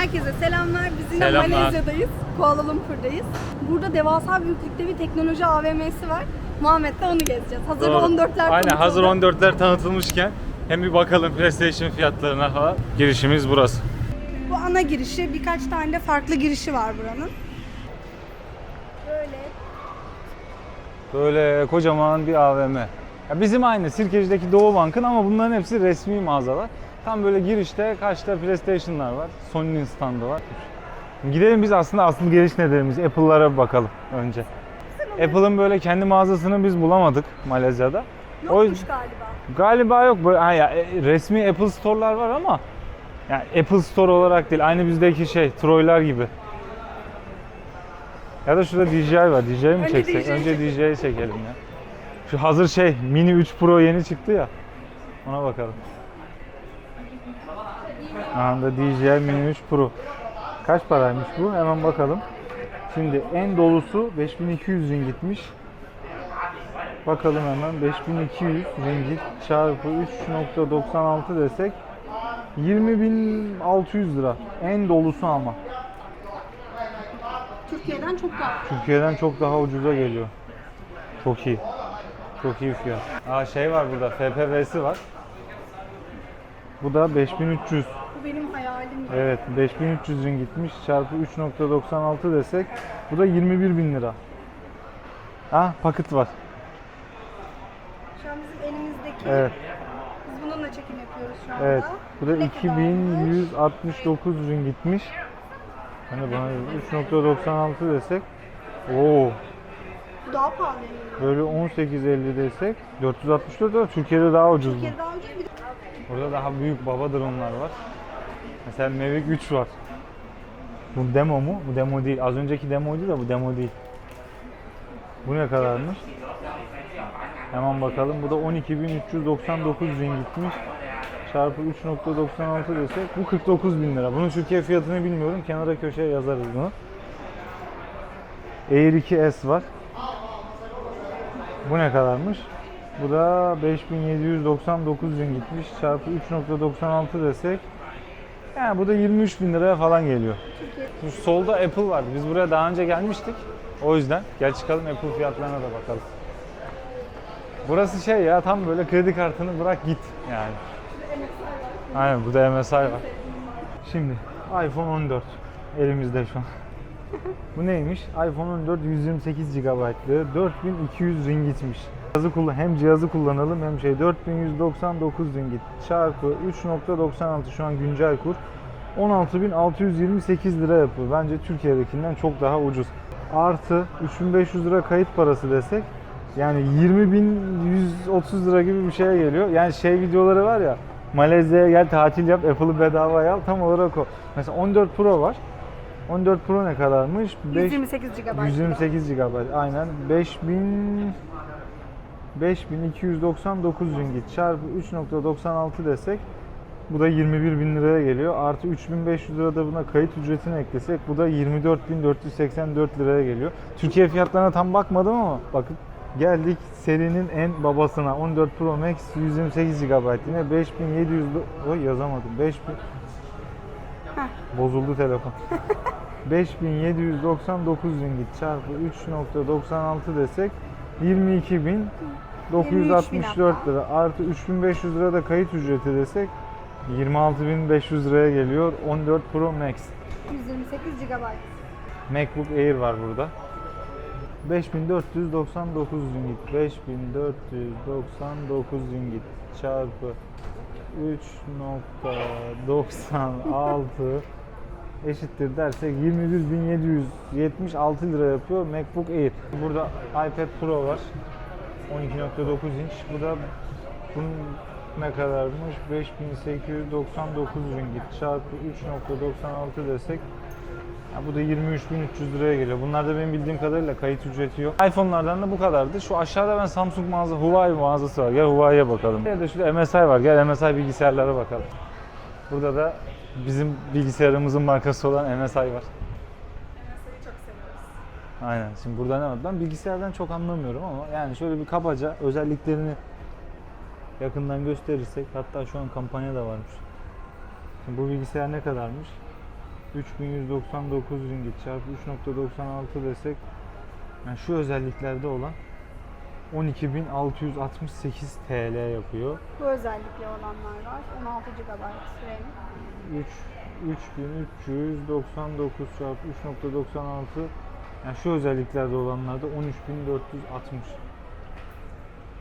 Herkese selamlar. Biz yine Selamlar. Malezya'dayız. Kuala Lumpur'dayız. Burada devasa büyüklükte bir teknoloji AVM'si var. Muhammed'le onu gezeceğiz. Hazır Doğru. 14'ler Aynen hazır tanıtıldı. 14'ler tanıtılmışken hem bir bakalım PlayStation fiyatlarına falan. Girişimiz burası. Bu ana girişi. Birkaç tane de farklı girişi var buranın. Böyle. Böyle kocaman bir AVM. Ya bizim aynı Sirkeci'deki Doğu Bank'ın ama bunların hepsi resmi mağazalar. Tam böyle girişte kaçta PlayStation'lar var. Sony'nin standı var. Gidelim biz aslında asıl geliş nedenimiz Apple'lara bakalım önce. Apple'ın böyle kendi mağazasını biz bulamadık Malezya'da. O Yokmuş galiba. Galiba yok böyle ha ya, e, resmi Apple Store'lar var ama yani Apple Store olarak değil. Aynı bizdeki şey Troy'lar gibi. Ya da şurada DJI var. DJI mi Önce çeksek? DJI Önce DJI çekelim ya. Şu hazır şey Mini 3 Pro yeni çıktı ya. Ona bakalım. Aha da DJI Mini 3 Pro. Kaç paraymış bu? Hemen bakalım. Şimdi en dolusu 5200 ringitmiş. Bakalım hemen 5200 ringgit çarpı 3.96 desek 20.600 lira. En dolusu ama. Türkiye'den çok daha. Türkiye'den çok daha ucuza geliyor. Çok iyi. Çok iyi fiyat. Aa şey var burada FPV'si var. Bu da 5300. Bu benim hayalim. ya. Evet 5300 gitmiş çarpı 3.96 desek bu da 21.000 lira. Ha paket var. Şu an bizim elimizdeki. Evet. Biz bununla çekim yapıyoruz şu anda. Evet. Bu da Ne kadarmış? 2169 gitmiş. Hani bana 3.96 desek. Oo, Bu daha pahalı. böyle 18.50 desek 464 lira Türkiye'de daha ucuz. Türkiye'de daha ucuz. Burada daha büyük baba drone'lar var. Mesela Mavic 3 var. Bu demo mu? Bu demo değil. Az önceki demoydu da bu demo değil. Bu ne kadarmış? Hemen bakalım. Bu da 12.399 ringitmiş. Çarpı 3.96 desek bu 49 bin lira. Bunun Türkiye fiyatını bilmiyorum. Kenara köşeye yazarız bunu. Air 2S var. Bu ne kadarmış? Bu da 5799 gitmiş çarpı 3.96 desek yani bu da 23 bin liraya falan geliyor. Şu solda Apple vardı. Biz buraya daha önce gelmiştik. O yüzden gel çıkalım Apple fiyatlarına da bakalım. Burası şey ya tam böyle kredi kartını bırak git yani. Aynen burada MSI var. Şimdi iPhone 14 elimizde şu an. Bu neymiş? iPhone 14 128 GB'lı 4200 ringitmiş. Cihazı kullan hem cihazı kullanalım hem şey 4199 ringit çarpı 3.96 şu an güncel kur 16.628 lira yapıyor. Bence Türkiye'dekinden çok daha ucuz. Artı 3500 lira kayıt parası desek yani 20.130 lira gibi bir şeye geliyor. Yani şey videoları var ya Malezya'ya gel tatil yap Apple'ı bedavaya al tam olarak o. Mesela 14 Pro var. 14 Pro ne kadarmış? Beş- 128 GB. 128 GB aynen 5000 5299 ringgit çarpı 3.96 desek bu da 21 bin liraya geliyor. Artı 3500 lira da buna kayıt ücretini eklesek bu da 24.484 liraya geliyor. Türkiye fiyatlarına tam bakmadım ama bakıp geldik serinin en babasına 14 Pro Max 128 GB yine 5700 do- Oy yazamadım 5000 Bozuldu telefon. 5799 ringgit çarpı 3.96 desek 22.964 lira artı 3500 lira da kayıt ücreti desek 26.500 liraya geliyor 14 Pro Max. 128 GB. MacBook Air var burada. 5499 ringgit. 5499 ringgit çarpı 3.96 eşittir dersek 21.776 lira yapıyor MacBook Air. Burada iPad Pro var. 12.9 inç. Bu da bunun ne kadarmış? 5899 ringgit çarpı 3.96 desek ya bu da 23.300 liraya geliyor. Bunlar da benim bildiğim kadarıyla kayıt ücreti yok. iPhone'lardan da bu kadardı. Şu aşağıda ben Samsung mağaza, Huawei mağazası var. Gel Huawei'ye bakalım. Ya da şurada MSI var. Gel MSI bilgisayarlara bakalım. Burada da bizim bilgisayarımızın markası olan MSI var. çok seviyoruz. Aynen. Şimdi burada ne var? Ben bilgisayardan çok anlamıyorum ama yani şöyle bir kabaca özelliklerini yakından gösterirsek hatta şu an kampanya da varmış. Şimdi bu bilgisayar ne kadarmış? 3199 ringgit çarpı 3.96 desek yani şu özelliklerde olan 12.668 TL yapıyor. Bu özellikle olanlar var. 16 GB RAM. 3 3399 çarpı 3.96 yani şu özelliklerde olanlarda 13.460.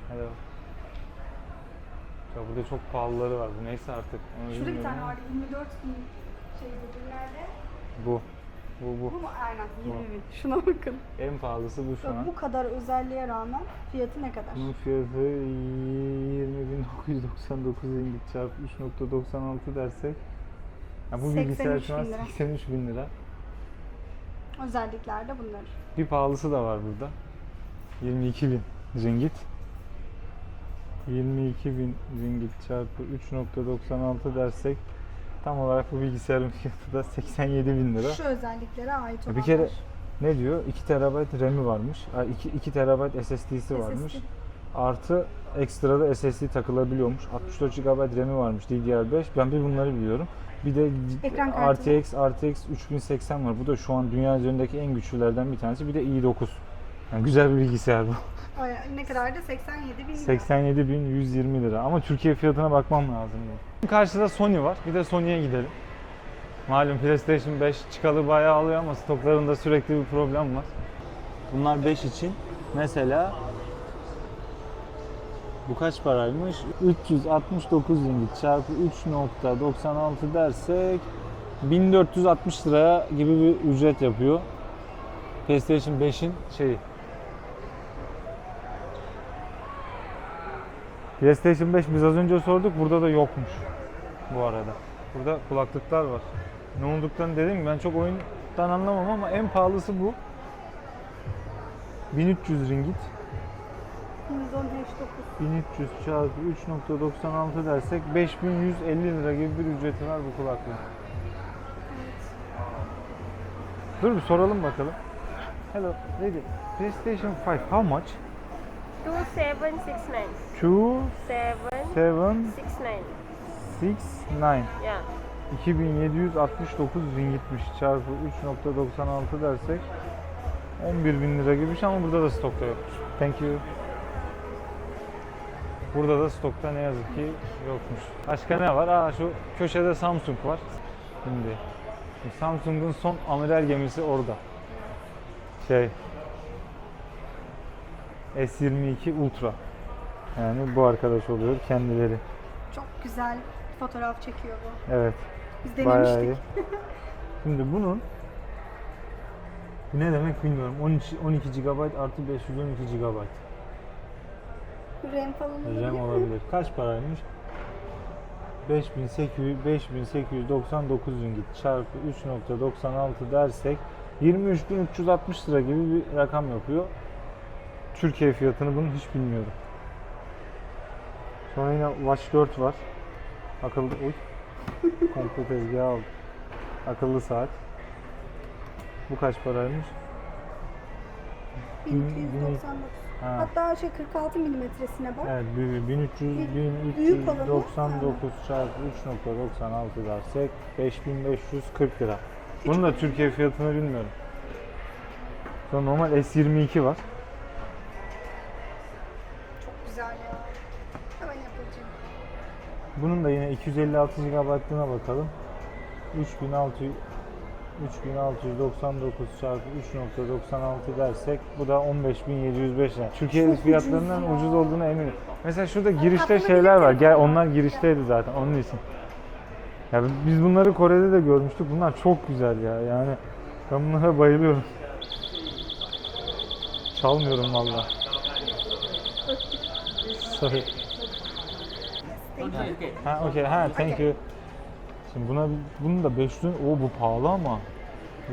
Hadi bak. Ya burada çok pahalıları var. Bu neyse artık. Onu Şurada bir tane vardı 24 bin şey bugünlerde. Bu. Bu bu. Bu mu? Aynen Bu. 20 bin. Şuna bakın. En pahalısı bu şu an. bu kadar özelliğe rağmen fiyatı ne kadar? Bunun fiyatı 20.999 ringgit çarpı 3.96 dersek ya bu bilgisayar 83 şu an bin lira. 83 bin lira. Özellikler de bunlar. Bir pahalısı da var burada. 22 bin ringgit. 22 bin ringgit çarpı 3.96 dersek tam olarak bu bilgisayarın fiyatı da 87 bin lira. Şu özelliklere ait olanlar. bir kere ne diyor? 2 TB RAM'i varmış. 2, 2 TB SSD'si varmış. SSD. Artı ekstra da SSD takılabiliyormuş. 64 GB RAM'i varmış DDR5. Ben bir bunları biliyorum. Bir de Ekran kartı. RTX RTX 3080 var. Bu da şu an dünya üzerindeki en güçlülerden bir tanesi. Bir de i9. Yani güzel bir bilgisayar bu. Ne kadardı? 87 bin lira. 87.120 lira. Ama Türkiye fiyatına bakmam lazım. benim. Karşıda Sony var. Bir de Sony'ye gidelim. Malum PlayStation 5 çıkalı bayağı alıyor ama stoklarında sürekli bir problem var. Bunlar 5 için mesela bu kaç paraymış? 369 ringgit çarpı 3.96 dersek 1460 liraya gibi bir ücret yapıyor. PlayStation 5'in şeyi. PlayStation 5 biz az önce sorduk. Burada da yokmuş bu arada. Burada kulaklıklar var. Ne olduklarını dedim ben çok oyundan anlamam ama en pahalısı bu. 1300 ringgit. 110 H9. 1300 çarpı 3.96 dersek 5150 lira gibi bir ücreti var bu kulaklığın. Evet. Dur bir soralım bakalım. Hello, lady. PlayStation 5 how much? 2769. 2 7 769. 6 9. Yeah. 2769 ringitmiş çarpı 3.96 dersek 11 bin lira gibi bir şey ama burada da stokta yokmuş. Thank you. Burada da stokta ne yazık ki yokmuş. Başka ne var? Aa şu köşede Samsung var. Şimdi Samsung'un son amiral gemisi orada. Şey S22 Ultra. Yani bu arkadaş oluyor kendileri. Çok güzel fotoğraf çekiyor bu. Evet. Biz Bayağı iyi. denemiştik. Şimdi bunun bu ne demek bilmiyorum. 13 12 GB artı 512 GB RAM falan olabilir. RAM olabilir. Kaç paraymış? 5800 5899 ringgit çarpı 3.96 dersek 23.360 lira gibi bir rakam yapıyor. Türkiye fiyatını bunu hiç bilmiyorum. Sonra yine Watch 4 var. Akıllı uy. Komple tezgahı aldım. Akıllı saat. Bu kaç paraymış? 1299. Ha. Hatta şey 46 milimetresine bak. Evet, 1300, Büyük- büyük olanı. 1399 çarpı 3.96 dersek 5540 lira. Bunun da Türkiye fiyatını bilmiyorum. Sonra normal S22 var. Bunun da yine 256 GB'lığına bakalım. 3600 3699 çarpı 3.96 dersek bu da 15705 lira. Türkiye Çok ucuz fiyatlarından ya. ucuz olduğuna eminim. Mesela şurada girişte şeyler var. Gel onlar girişteydi zaten onun için. Ya biz bunları Kore'de de görmüştük. Bunlar çok güzel ya. Yani ben bunlara bayılıyorum. Çalmıyorum valla. Sorry. Ha okey ha thank you. Şimdi buna bunun da 500 o bu pahalı ama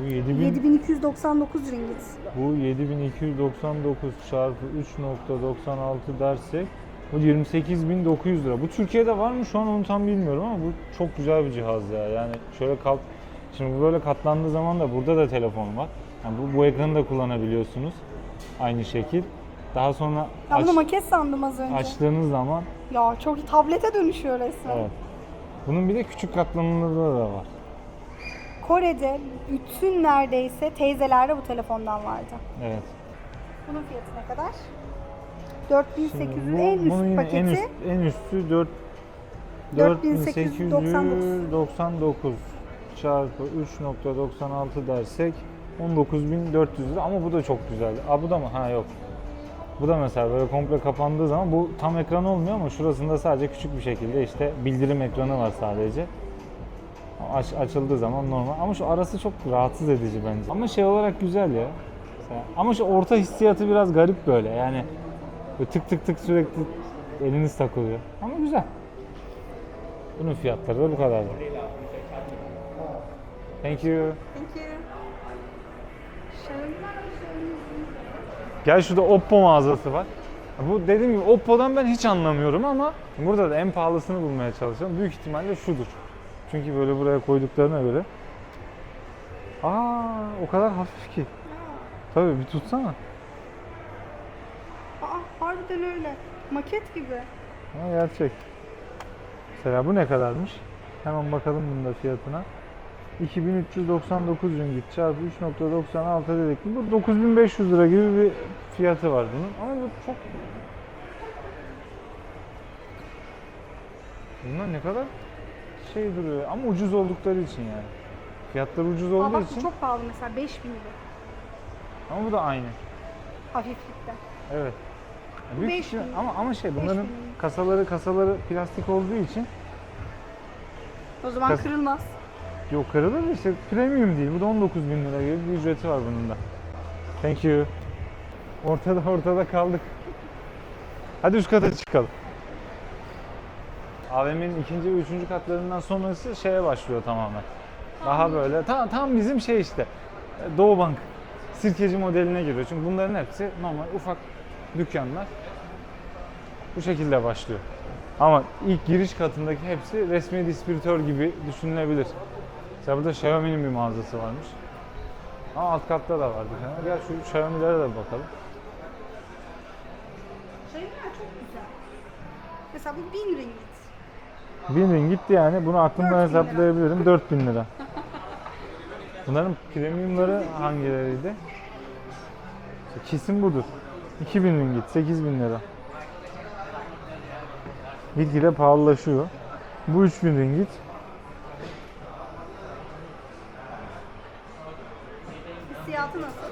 bu 7000 7299 ringgit. bu 7299 çarpı 3.96 dersek bu 28900 lira. Bu Türkiye'de var mı şu an onu tam bilmiyorum ama bu çok güzel bir cihaz ya. Yani şöyle kalk Şimdi bu böyle katlandığı zaman da burada da telefon var. Yani bu, bu ekranı da kullanabiliyorsunuz. Aynı şekil. Daha sonra Ben aç- bunu maket sandım az önce. açtığınız zaman Ya çok tablete dönüşüyor resmen. evet. Bunun bir de küçük katlanımları da var. Kore'de bütün neredeyse teyzelerde bu telefondan vardı. Evet. Bunun fiyatı ne kadar? 4800 Bu- en üst bunun paketi. En, üst, en üstü 4 4899. 4899 çarpı 3.96 dersek 19400 lira ama bu da çok güzel. Aa bu da mı? Ha yok. Bu da mesela böyle komple kapandığı zaman bu tam ekran olmuyor ama şurasında sadece küçük bir şekilde işte bildirim ekranı var sadece. Aç, açıldığı zaman normal ama şu arası çok rahatsız edici bence. Ama şey olarak güzel ya. Ama şu orta hissiyatı biraz garip böyle yani böyle tık tık tık sürekli eliniz takılıyor. Ama güzel. Bunun fiyatları da bu kadardı. Thank you. Thank you. Şarımlar Gel şurada Oppo mağazası var. Bu dediğim gibi Oppo'dan ben hiç anlamıyorum ama burada da en pahalısını bulmaya çalışıyorum. Büyük ihtimalle şudur. Çünkü böyle buraya koyduklarına göre. Aa, o kadar hafif ki. Tabii bir tutsana. Aa, harbiden öyle. Maket gibi. Ama gerçek. Mesela bu ne kadarmış? Hemen bakalım bunun da fiyatına. 2399 ringgit çarpı 3.96 dedik. Bu 9500 lira gibi bir fiyatı var bunun. Ama bu çok... Bunlar ne kadar şey duruyor ama ucuz oldukları için yani. Fiyatları ucuz Aa, olduğu bak için. bu çok pahalı mesela 5000 lira. Ama bu da aynı. Hafiflikte. Evet. Büyük Beş ihtimal- bin. ama ama şey bunların kasaları kasaları plastik olduğu için O zaman Kas- kırılmaz. Yok kırılır da işte premium değil. Bu da 19 bin lira gibi bir ücreti var bunun da. Thank you. Ortada ortada kaldık. Hadi üst kata çıkalım. AVM'nin ikinci ve üçüncü katlarından sonrası şeye başlıyor tamamen. Daha böyle tam, tam bizim şey işte Doğu Bank sirkeci modeline giriyor. Çünkü bunların hepsi normal ufak dükkanlar. Bu şekilde başlıyor. Ama ilk giriş katındaki hepsi resmi distribütör gibi düşünülebilir. Mesela burada Xiaomi'nin bir mağazası varmış. Ama alt katta da vardı. Yani gel şu Xiaomi'lere de bakalım. Şeyler çok güzel. Mesela bu 1000 ringgit. 1000 ringgit yani bunu aklımdan 4000 lira. hesaplayabilirim. 4000 lira. Bunların premiumları hangileriydi? İşte Kesin budur. 2000 ringgit, 8000 lira. Gitgide pahalılaşıyor. Bu 3000 ringgit. Hissiyatı nasıl?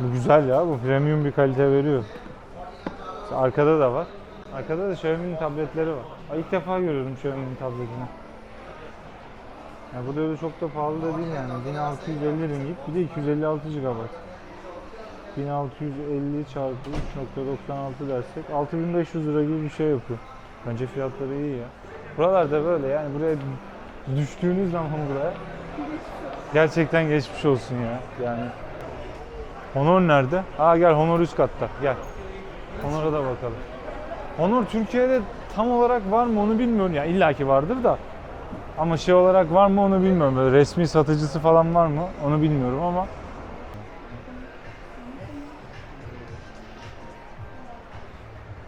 Bu güzel ya. Bu premium bir kalite veriyor. Arkada da var. Arkada da Xiaomi'nin tabletleri var. Ay, İlk defa görüyorum Xiaomi'nin tabletini. Ya bu da öyle çok da pahalı da değil yani. 1650 ringgit bir de 256 GB. 1650 çarpı 3.96 dersek 6500 lira gibi bir şey yapıyor. Bence fiyatları iyi ya. Buralarda böyle yani buraya düştüğünüz zaman buraya gerçekten geçmiş olsun ya. Yani Honor nerede? Aa gel Honor üst katta. Gel. Honor'a da bakalım. Honor Türkiye'de tam olarak var mı onu bilmiyorum. Ya illaki vardır da. Ama şey olarak var mı onu bilmiyorum. Böyle resmi satıcısı falan var mı onu bilmiyorum ama.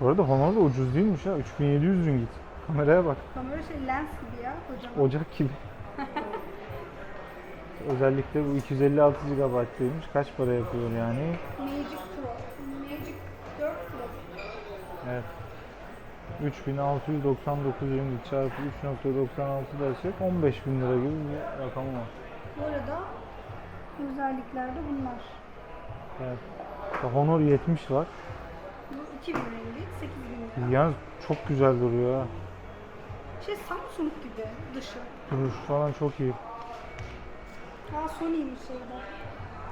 Bu arada Honor da ucuz değilmiş ha. 3700 ringgit. Kameraya bak. Kamera şey lens gibi ya kocaman. Ocak gibi. Özellikle bu 256 GB'ymış. Kaç para yapıyor yani? Magic Pro. Magic 4 Pro. Evet. 3699 ringgit çarpı 3.96 dersek 15 bin lira gibi bir rakam var. Bu arada özelliklerde bunlar. Evet. Honor 70 var. Bu 2000 ringgit, 8000 lira. Yalnız çok güzel duruyor ha. Şey Samsung gibi dışı. Duruş falan çok iyi. Aa Sony'ymiş şeyde.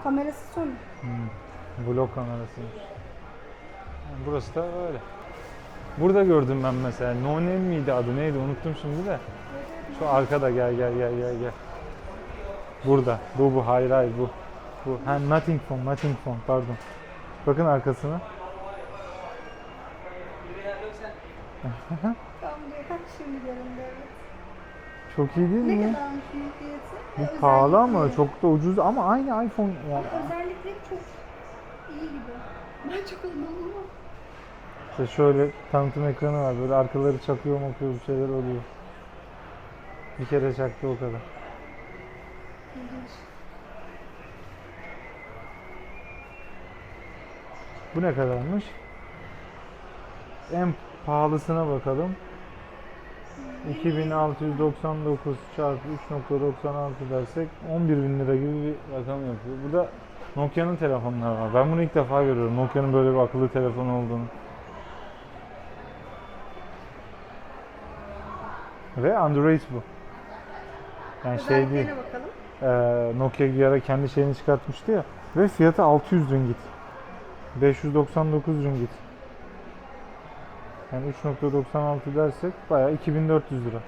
Kamerası Sony. Hmm. Vlog kamerasıymış. Yani burası da böyle. Burada gördüm ben mesela. No Name miydi adı neydi unuttum şimdi de. Şu arkada gel gel gel gel gel. Burada. Bu bu hayır hayır bu. Bu. Ha Nothing Phone, Nothing Phone pardon. Bakın arkasına. Tam diyor kaç şimdi göründü evet. Çok iyi değil Ne mi? kadarmış? Bu pahalı ama çok da ucuz ama aynı iPhone yani. Özellikleri çok iyi gibi. Ben çok anlamam. İşte şöyle tanıtım ekranı var böyle arkaları çakıyor makıyor bir şeyler oluyor. Bir kere çaktı o kadar. Bu ne kadarmış? En pahalısına bakalım. 2699 çarpı 3.96 dersek 11 bin lira gibi bir rakam yapıyor. Bu da Nokia'nın telefonları var. Ben bunu ilk defa görüyorum. Nokia'nın böyle bir akıllı telefon olduğunu. Ve Android bu. Yani şey değil. Ee, Nokia bir ara kendi şeyini çıkartmıştı ya. Ve fiyatı 600 ringgit. 599 ringgit. Yani 3.96 dersek bayağı 2400 lira.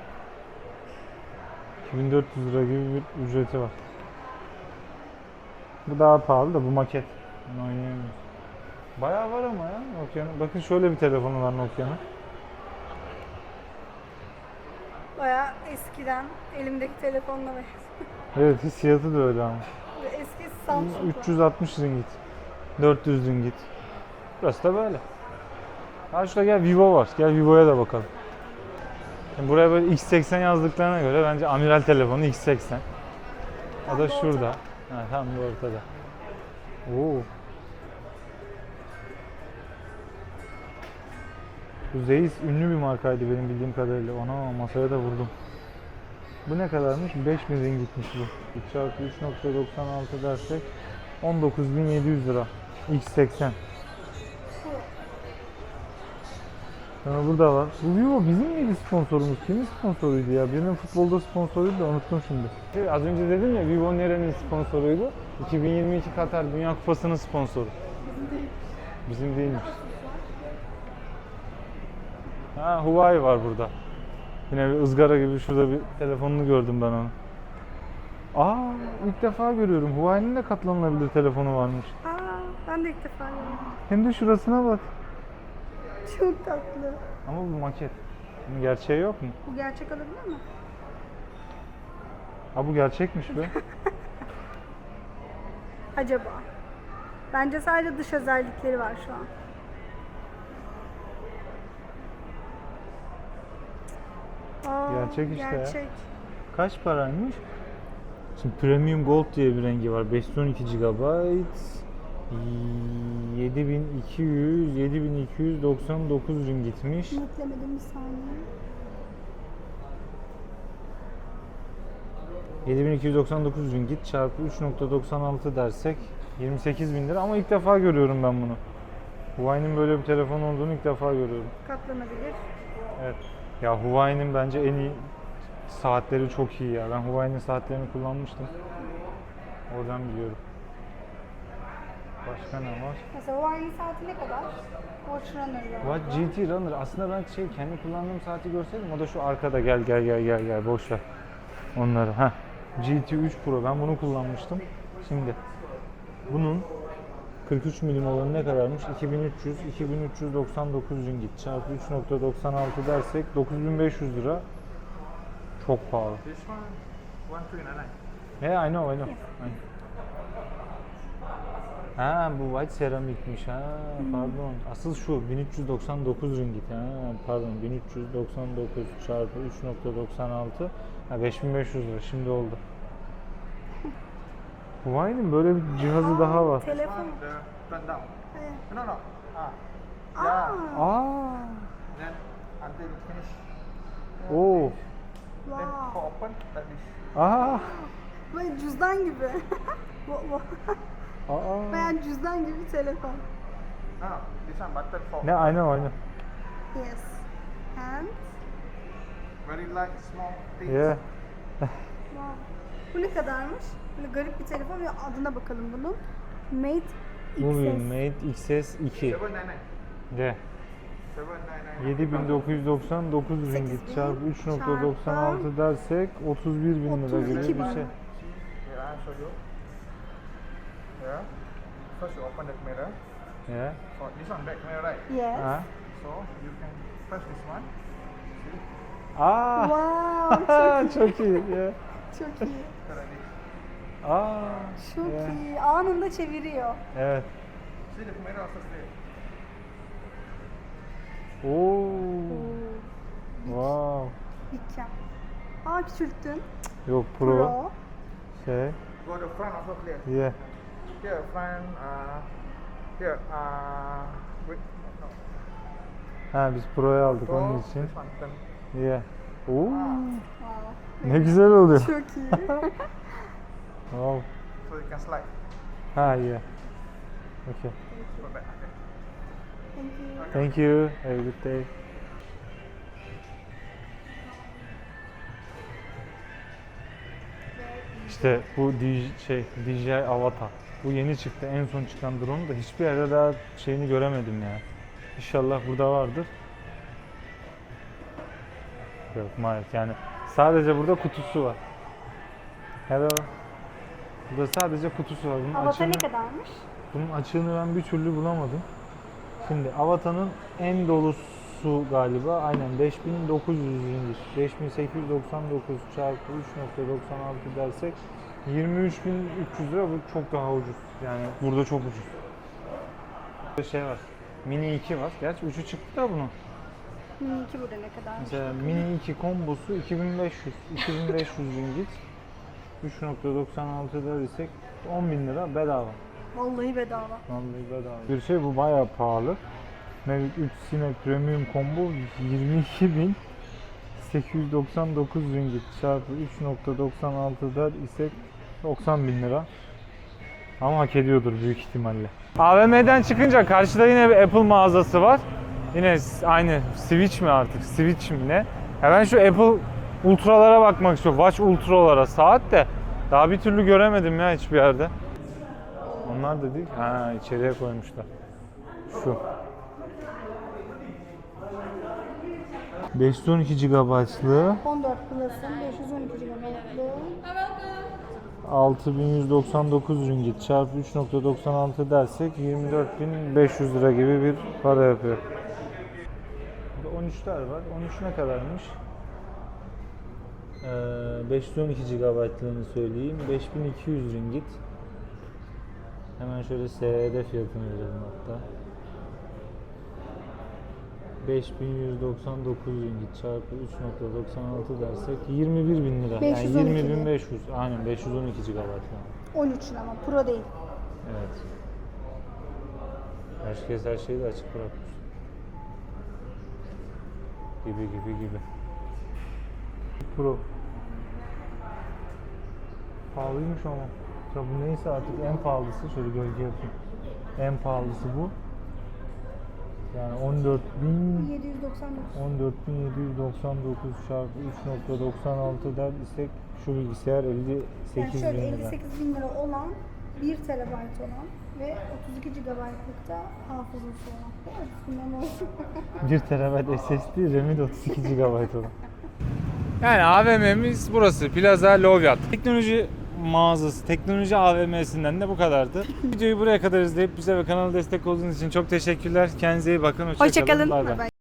2400 lira gibi bir ücreti var. Bu daha pahalı da bu maket. Bunu oynayamıyoruz. Bayağı var ama ya Nokia'nın. Bakın şöyle bir telefonu var Nokia'nın. Bayağı eskiden elimdeki telefonla benziyor. Evet hissiyatı da öyle ama. Eski Samsung. 360 ringgit. 400 ringgit. Burası da böyle. Şurada gel Vivo var. Gel Vivo'ya da bakalım. Şimdi buraya böyle X80 yazdıklarına göre bence amiral telefonu X80. O da şurada. Ha, tam bu ortada. Oo. Bu Zeiss ünlü bir markaydı benim bildiğim kadarıyla. Ona masaya da vurdum. Bu ne kadarmış? 5000 ringgitmiş bu. 3 çarpı 3.96 dersek 19.700 lira. X80. Sonra burada var. Bu Vivo bizim miydi sponsorumuz? Kimin sponsoruydu ya? Birinin futbolda sponsoruydu da unuttum şimdi. Şey, az önce dedim ya Vivo nerenin sponsoruydu? 2022 Katar Dünya Kupası'nın sponsoru. Bizim değilmiş. Ha Huawei var burada. Yine bir ızgara gibi şurada bir telefonunu gördüm ben onu. Aa ilk defa görüyorum. Huawei'nin de katlanılabilir telefonu varmış. Aa, ben de ilk defa gördüm. Hem de şurasına bak. Çok tatlı. Ama bu maket. Bunun gerçeği yok mu? Bu gerçek olabilir mi? Ha bu gerçekmiş be. Acaba? Bence sadece dış özellikleri var şu an. Aa, Gerçek işte ya. gerçek. Kaç paraymış? Şimdi Premium Gold diye bir rengi var. 512 GB. 7200 7299 ringitmiş. Netlemedim bir saniye. 7299 ringgit çarpı 3.96 dersek 28 bin lira ama ilk defa görüyorum ben bunu. Huawei'nin böyle bir telefon olduğunu ilk defa görüyorum. Katlanabilir. Evet. Ya Huawei'nin bence en iyi saatleri çok iyi ya. Ben Huawei'nin saatlerini kullanmıştım. Oradan biliyorum. Başka ne var? Mesela o aynı saati ne kadar? Watch Runner var. What GT Runner. Aslında ben şey kendi kullandığım saati görseydim o da şu arkada gel gel gel gel gel boş ver. Onları. Ha. GT3 Pro ben bunu kullanmıştım. Şimdi bunun 43 milim olanı ne kadarmış? 2300 2399 ringgit çarpı 3.96 dersek 9500 lira. Çok pahalı. This one. Yeah, I know, I know. I know. Ha bu white seramikmiş. Ha pardon. Asıl şu 1399 ringgit. Ha pardon 1399 çarpı 3.96 ha 5500 lira. Şimdi oldu. Huawei'nin böyle bir cihazı daha var. Telefon. Aa, Then wow. aa, Böyle cüzdan gibi. Aa. Bayağı cüzdan gibi telefon. No, this one button for Ne I know, I know. Yes. And very light, small things. Yeah. wow. Bu ne kadarmış? Böyle garip bir telefon ve adına bakalım bunun. Mate Movie XS. Mate XS 2. Seven nine nine. De. Seven nine nine. 7999 ringgit 8000 çarpı 3.96 dersek 31 bin lira gibi 32 bir şey. See, here I show you. Yeah. First you open the mirror. Yeah. So this one back mirror, right? Yes. Ha. So you can press this one. Aa. Wow, çok iyi. Yeah. Çok iyi. So like this. Aa. Çok Yeah. iyi. Anında çeviriyor. Evet. See the mirror also straight. Oo. Oo, Wow. Mükemmel. Aa küçülttün. Yok pro. Pro. Şey. Go the front also clear. Yeah. Here front, uh, Here, uh, with, Ha biz Pro'yu aldık so onun için. this one then Yeah. Oo, Wow. ne güzel oluyor. Çok iyi. Wow. so you can slide. Ha yeah. Okay. Put back. Okay. Thank you. Thank you. Have a good day. İşte bu DJ, şey DJI Avatar. Bu yeni çıktı. En son çıkan drone da hiçbir yerde daha şeyini göremedim ya. İnşallah burada vardır. Yok maalesef yani sadece burada kutusu var. Hello. Burada sadece kutusu var. Bunun Avatar ne açığını- kadarmış? bunun açığını ben bir türlü bulamadım. Şimdi Avatar'ın en dolusu galiba aynen 5900 ringgit. 5899 çarpı 3.96 dersek 23300 lira bu çok daha ucuz. Yani burada çok ucuz. Bir şey var. Mini 2 var. Gerçi 3'ü çıktı da bunun. Mini 2 burada ne kadarmış? Mesela Mini 2 kombosu 2500. 2500 ringgit. 3.96 dersek 10.000 lira bedava. Vallahi bedava. Vallahi bedava. Bir şey bu bayağı pahalı. Mavic 3 Cine Premium Combo 22.899 ringgit çarpı 3.96 der isek 90 bin lira. Ama hak ediyordur büyük ihtimalle. AVM'den çıkınca karşıda yine bir Apple mağazası var. Yine aynı Switch mi artık? Switch mi ne? Ya ben şu Apple Ultra'lara bakmak istiyorum. Watch Ultra'lara saat de daha bir türlü göremedim ya hiçbir yerde. Onlar da değil. Ha içeriye koymuşlar. Şu. 512 GB'lı 14 Plus'ın 512 GB'lı 6199 ringgit çarpı 3.96 dersek 24500 lira gibi bir para yapıyor. Burada 13'ler var. 13 ne kadarmış? Ee, 512 GB'lığını söyleyeyim. 5200 ringgit. Hemen şöyle SED fiyatını verelim hatta. 5199 ringgit çarpı 3.96 dersek 21 bin lira. Yani 512 20.500. Aynen 512 GB. 13 ama Pro değil. Evet. Herkes her şeyi de açık bırakmış. Gibi gibi gibi. Pro. Pahalıymış ama. Ya bu neyse artık en pahalısı. Şöyle gölge yapayım. En pahalısı bu. Yani 14 bin 799. 14.799 çarpı 3.96 der isek şu bilgisayar 58 Yani şöyle bin lira. 58 bin lira olan 1 TB olan ve 32 GB'lıkta hafızası olan. Bundan olsun. 1 TB SSD, RAM'i de 32 GB olan. Yani AVM'miz burası. Plaza Lovyat. Teknoloji mağazası, teknoloji AVM'sinden de bu kadardı. Videoyu buraya kadar izleyip bize ve kanala destek olduğunuz için çok teşekkürler. Kendinize iyi bakın. Hoşça, Hoşçakalın. Bay.